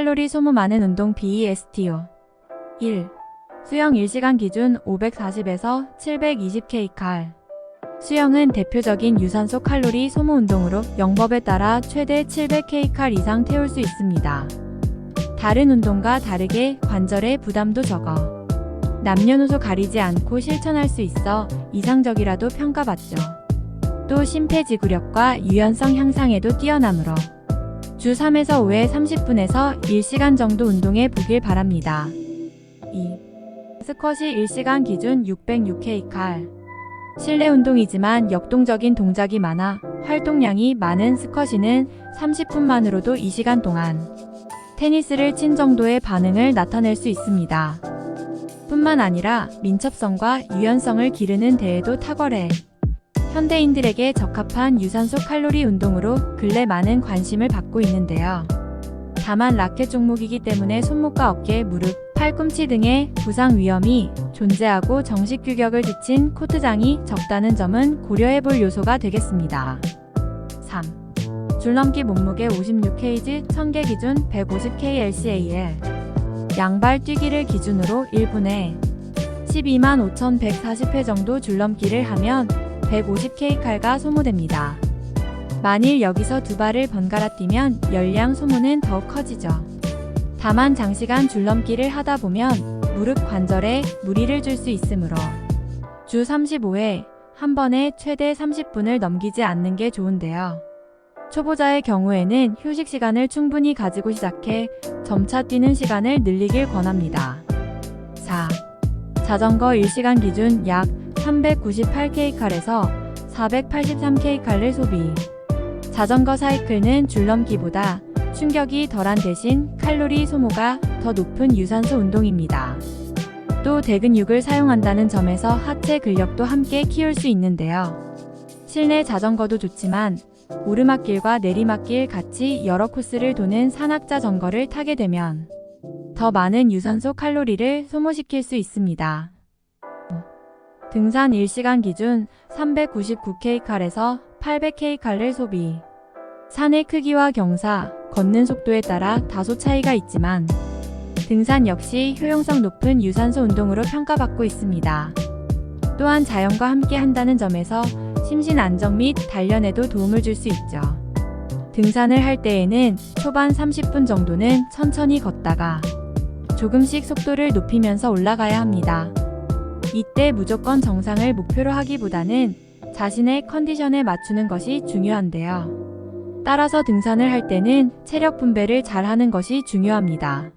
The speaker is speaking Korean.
칼로리 소모 많은 운동 BESTO 1. 수영 1시간 기준 540에서 720kcal 수영은 대표적인 유산소 칼로리 소모 운동으로 영법에 따라 최대 700kcal 이상 태울 수 있습니다. 다른 운동과 다르게 관절의 부담도 적어 남녀노소 가리지 않고 실천할 수 있어 이상적이라도 평가받죠. 또 심폐지구력과 유연성 향상에도 뛰어나므로 주 3에서 5회 30분에서 1시간 정도 운동해 보길 바랍니다. 2. 스쿼시 1시간 기준 606kcal 실내 운동이지만 역동적인 동작이 많아 활동량이 많은 스쿼시는 30분만으로도 2시간 동안 테니스를 친 정도의 반응을 나타낼 수 있습니다. 뿐만 아니라 민첩성과 유연성을 기르는 데에도 탁월해 현대인들에게 적합한 유산소 칼로리 운동으로 근래 많은 관심을 받고 있는데요. 다만 라켓 종목이기 때문에 손목과 어깨, 무릎, 팔꿈치 등의 부상 위험이 존재하고 정식 규격을 지친 코트장이 적다는 점은 고려해 볼 요소가 되겠습니다. 3. 줄넘기 몸무게 56kg 1000개 기준 150kLCAL 양발 뛰기를 기준으로 1분에 12만 5140회 정도 줄넘기를 하면 150kcal가 소모됩니다. 만일 여기서 두 발을 번갈아 뛰면 열량 소모는 더욱 커지죠. 다만 장시간 줄넘기를 하다 보면 무릎 관절에 무리를 줄 수 있으므로 주 35회 한 번에 최대 30분을 넘기지 않는 게 좋은데요. 초보자의 경우에는 휴식 시간을 충분히 가지고 시작해 점차 뛰는 시간을 늘리길 권합니다. 4. 자전거 1시간 기준 약 398kcal에서 483kcal을 소비. 자전거 사이클은 줄넘기보다 충격이 덜한 대신 칼로리 소모가 더 높은 유산소 운동입니다. 또 대근육을 사용한다는 점에서 하체 근력도 함께 키울 수 있는데요. 실내 자전거도 좋지만 오르막길과 내리막길 같이 여러 코스를 도는 산악자전거를 타게 되면 더 많은 유산소 칼로리를 소모시킬 수 있습니다. 등산 1시간 기준 399kcal에서 800kcal을 소비. 산의 크기와 경사, 걷는 속도에 따라 다소 차이가 있지만 등산 역시 효용성 높은 유산소 운동으로 평가받고 있습니다. 또한 자연과 함께 한다는 점에서 심신 안정 및 단련에도 도움을 줄 수 있죠. 등산을 할 때에는 초반 30분 정도는 천천히 걷다가 조금씩 속도를 높이면서 올라가야 합니다. 이때 무조건 정상을 목표로 하기보다는 자신의 컨디션에 맞추는 것이 중요한데요. 따라서 등산을 할 때는 체력 분배를 잘 하는 것이 중요합니다.